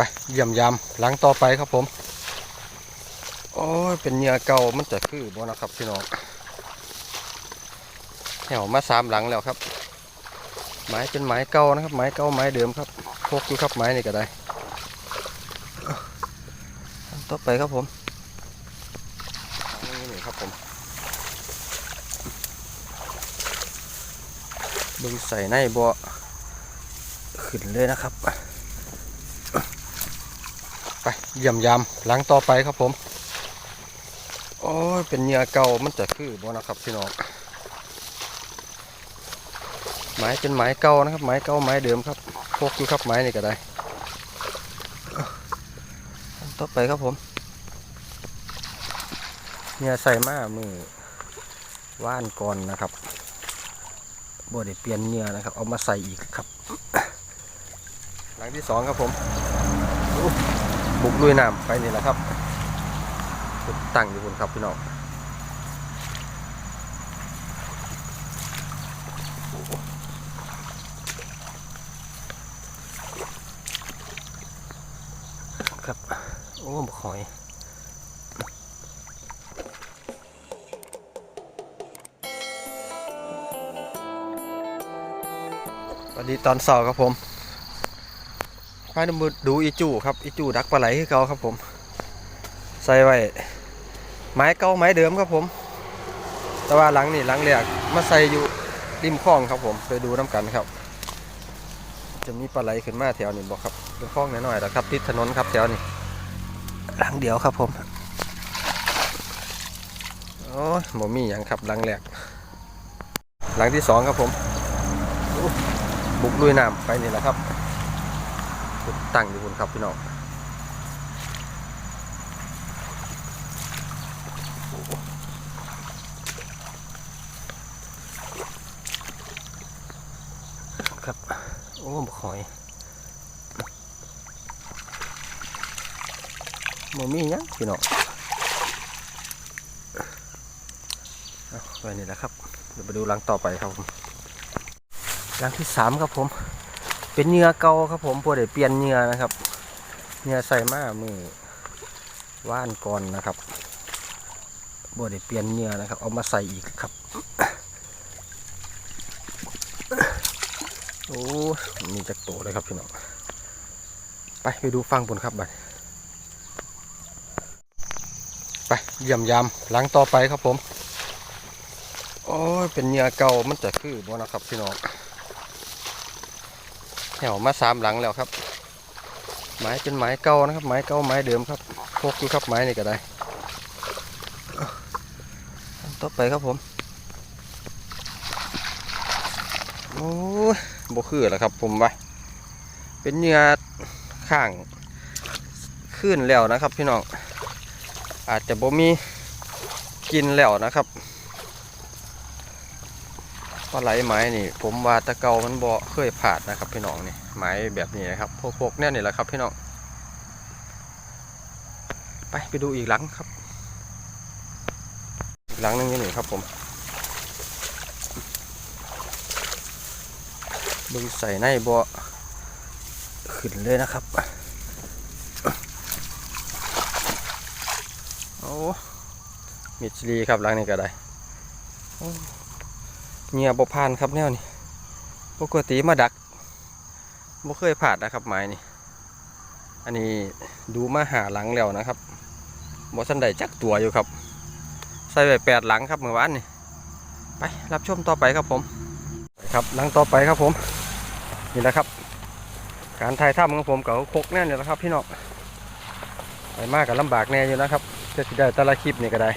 ไปเยี่ยมยามหลังต่อไปครับผม โอ้ยเป็นเหงื่อเก่ามันจะคือบ่นะครับพี่น้องแถวมาสามหลังแล้วครับ ไม้เป็นไม้เก่านะครับ ไม้เก่าไม้เดิมครับพกอยู่ครับไม้นี่ก็ได้ต่อไปครับผมนี่นี่ครับผมเบึงใส่ในบ่ขึ้นเลยนะครับ เยี่ยมยามหลังต่อไปครับผม โอ้ย เป็นเหงื่อเก่ามันจะคือบ่นะครับพี่น้องไม้เป็นไม้เก่านะครับไม้เก่าไม้เดิมครับพกอยู่ครับไม้นี่ก็ได้ต่อไปครับผมเนี่ยใส่มามือว่านก่อนนะครับบ่ได้เปลี่ยนเนื้อนะครับ เอามาใส่อีกครับ หลังที่สองครับผมอ บุกลุยน้ำไปนี่แหละครับตั้งอยู่บนครับพี่น้องครับโอ้บหอยสวัสดีตอนเสาร์ครับผม พาดูดูอีจูครับอีจูดักปลาไหลคือเก่าครับผม ใส่ไว้ไม้เก่าไม้เดิมครับผม แต่ว่าหลังนี่หลังแรกมาใส่อยู่ริมคลองครับผมไปดูน้ำกันครับ จะมีปลาไหลขึ้นมาแถวนี้บอกครับเป็นคลองน้อยๆนะครับติดถนนครับแถวนี้หลังเดียวครับผมโอ้ยบ่มีอย่างครับหลังแรกหลังที่สองครับผมบุกลุยน้ำไปนี่แหละครับ ตั้งอยู่บนครับพี่น้องครับโอ้บหอยบ่มีหยังพี่น้องเอาไปนี่แหละครับเดี๋ยวไปดูหลังต่อไปครับผมหลังที่สามครับผม เป็นเหงื่อเก่าครับผมพอได้เปลี่ยนเหงื่อนะครับเหงื่อใส่มามือว่านก่อนนะครับบ่ได้เปลี่ยนเหงื่อนะครับ เอามาใส่อีกครับ โอ้มีจักโตเลยครับพี่น้องไปไปดูฟังบนครับบัดไปเยี่ยมยามหลังต่อไปครับผม โอ้ยเป็นเหงื่อเก่ามันจะคือบ่นะครับพี่น้อง แถวมาสามหลังแล้วครับไม้เป็นไม้เก่านะครับ ไม้เก่าไม้เดิมครับพกอยู่ครับไม้นี่ก็ได้ต่อไปครับผมโอ้บ่คือแล้วครับ ผมว่าเป็นเหงื่อข้างขึ้นแล้วนะครับ พี่น้องอาจจะบ่มีกินแล้วนะครับ ปลาไหลไม้นี่ ผมว่าตะเกามันบ่เคยผ่านนะครับ พี่น้องนี่ไม้แบบนี้นะครับพวกพวกเนี่ยนี่แหละครับ พี่น้องไปไปดูอีกหลังครับ อีกหลังนึงนี่ครับ ผมบึงใส่ในบ่ขึ้นเลยนะครับโอ้มิชลีครับหลังนี้ก็ได้โอ้ เงียบพานครับแนวนี้ปกติมาดักบ่เคยผ่านนะครับไม้นี่อันนี้ดูมาหาหลังแล้วนะครับบ่ทันได้จักตัวอยู่ครับ ใส่ไว้แปดหลังครับเมื่อวานนี่ไปรับชมต่อไปครับผมครับหลังต่อไปครับผมนี่แหละครับ การถ่ายทำของผมกับคกแน่นี่แหละครับพี่น้องไปมากกับลำบากแน่อยู่นะครับจะได้แต่ละคลิปนี่ก็ได้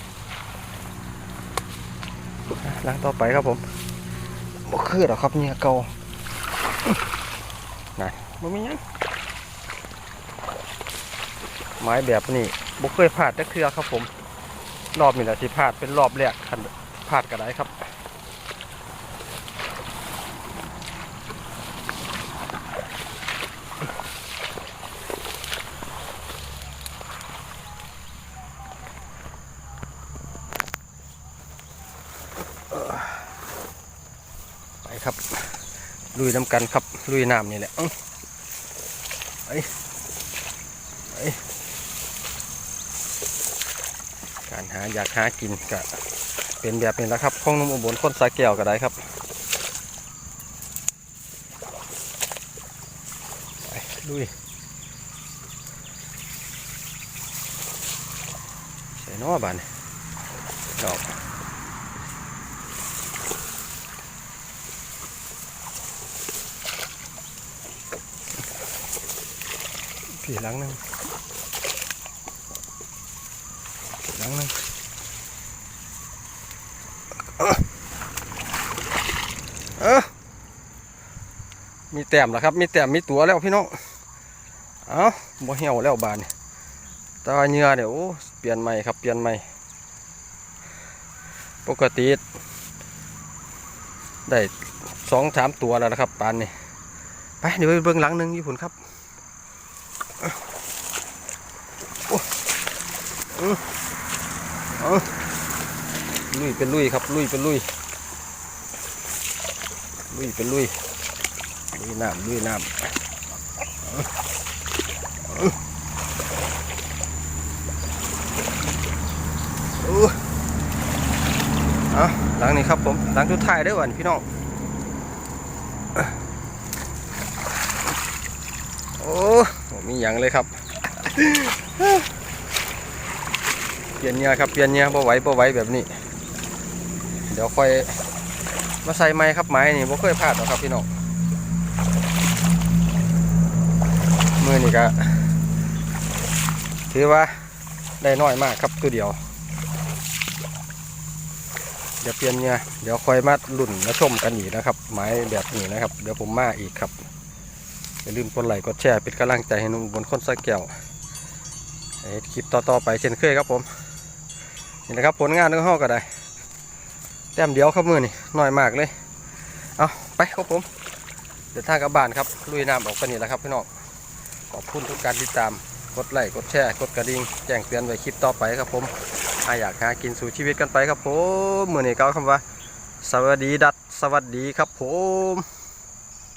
หลังต่อไปครับผม บ่คือหรอกครับเนี่ยเก่าไหนบ่มีหยังไม้แบบนี้บ่เคยพลาดจักเทื่อครับผม รอบนี้แหละที่พลาดเป็นรอบแรกคันพลาดก็ได้ครับ ครับ ลุยน้ำกันครับ ลุยน้ำนี่แหละเอ้าไปการหาอยากหากินก็เป็นแบบนี้แหละครับของนุ่มอุบลคนสาแก้วก็ได้ครับไปลุยใส่น้อบานดอก ผีหลังหนึงผีหลังหนึงเออมีแต้มแล้วครับ มีแต้มมีตัวแล้วพี่น้อง เอาบ่เหี่ยวแล้วบานนี่แตว่าเหงื่อเนี่ยโอ้เปลี่ยนใหม่ครับ เปลี่ยนใหม่ ปกติ ได้สองสามตัวแล้วนะครับปานนี่ไปเดี๋ยวไปเบิ่งหลังหนึ่งญี่ปุ่นครับโอ้เออเอา ลุยเป็นลุยครับ ลุยเป็นลุย ลุยเป็นลุย ลุยน้ำลุยน้ำเอาเอาหลังนี้ครับผมหลังทุดท้ายเด้วยวันพี่น้องโอ้มีอย่างเลยครับ เปลี่ยนเงียครับเปลี่ยนเงียบ่ไหวบ่ไหวแบบนี้ เดี๋ยวค่อยมาใส่ไม้ครับไม้นี่บ่เคยพลาดหรอกครับพี่น้องมือนี่ก็ถือว่าได้น้อยมากครับตัวเดียว เดี๋ยวเปลี่ยนเนี่ยเดี๋ยวคอยมาลุ่นมาชมกันอีกนะครับ ไม้แบบนี้นะครับ เดี๋ยวผมมาอีกครับอย่าลืมกดไลค์กดแชร์เป็นกำลังใจให้นุ่มบนคนสักแก้วคลิปต่อๆไปเช่นเคยครับผม นี่นะครับผลงานของเฮาก็ได้แต้มเดียวครับมือนี่น้อยมากเลย เอาไปครับผม เดี๋ยวทางกลับบ้านครับลุยน้ำออกไปนี่แหละครับพี่น้องขอบคุณทุกการติดตามกดไลค์กดแชร์กดกระดิ่งแจ้งเตือนไว้คลิปต่อไปครับผมถ้าอยากหากินสู่ชีวิตกันไปครับผมมือนี่เก้าคำว่า สวัสดีดัดสวัสดีครับผม